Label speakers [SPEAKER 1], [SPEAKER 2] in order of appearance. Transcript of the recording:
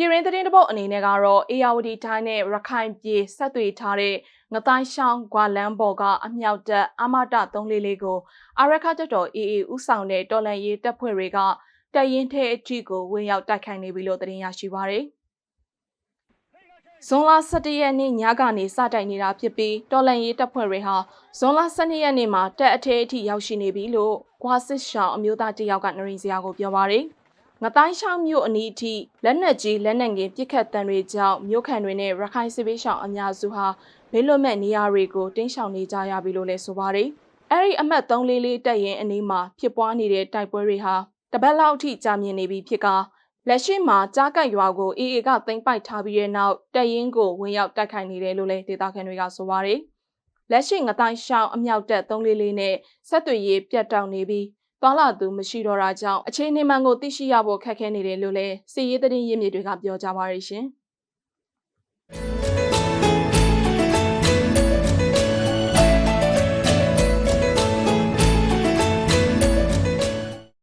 [SPEAKER 1] ပြည်ရင်းသတင်းတစ်ပုတ်အနေနဲ့ကတော့အေယာဝတီတိုင်းနဲ့ရခိုင်ပြည်ဆက်သွေးထားတဲ့ငတိုင်းရှောင်းဂွာလန်းဘော်ကအမြောက်တပ်အမတ344ကိုအာရခတက်တော် AA ဥဆောင်တဲ့တော်လန်ရေးတပ်ဖွဲ့တွေကတပ်ရင်းထဲအထိကိုဝင်ရောက်တိုက်ခိုက်နေပြီလို့သတင်းရရှိပါရယ်ဇွန်လ17ရက်နေ့ညကနေစတိုက်နေတာဖြစ်ပြီးတော်လန်ရေးတပ်ဖွဲ့တွေဟာဇွန်လ12ရက်နေ့မှာတပ်အထက်အထိရောက်ရှိနေပြီလို့ကွာစစ်ရှောင်းအမျိုးသားတယောက်ကနရင်စရာကိုပြောပါရယ် ငတိုင်းရှောင်းမြို့အနီးအထိလက်နက်ကြီးလက်နက်ငယ်ပစ်ခတ်တံတွေကြောင့်မြို့ခံတွေနဲ့ရခိုင်စစ်ပေးရှောင်းအများစုဟာဘေးလွတ်မဲ့နေရာတွေကိုတင်းရှောင်နေကြရပြီလို့လည်းဆိုပါတယ်။အဲဒီအမှတ်344တက်ရင်အနီးမှာဖြစ်ပွားနေတဲ့တိုက်ပွဲတွေဟာတပတ်လောက်အထိကြာမြင့်နေပြီဖြစ်ကလက်ရှိမှာကြားကတ်ရွာကိုအေအေကသိမ်းပိုက်ထားပြီးတဲ့နောက်တက်ရင်ကိုဝင်ရောက်တိုက်ခိုက်နေတယ်လို့လည်းဒေသခံတွေကဆိုပါတယ်။လက်ရှိငတိုင်းရှောင်းအမြောက်တက်344နဲ့ဆက်သွယ်ရေးပြတ်တောက်နေပြီး သွားလာသူမရှိတော့တာကြောင့်အခြေအနေမှန်ကိုသိရှိရဖို့ခက်ခဲနေတယ်လို့လည်းစီရေးသတင်းရင်းမြစ်တွေကပြောကြပါရရှင်။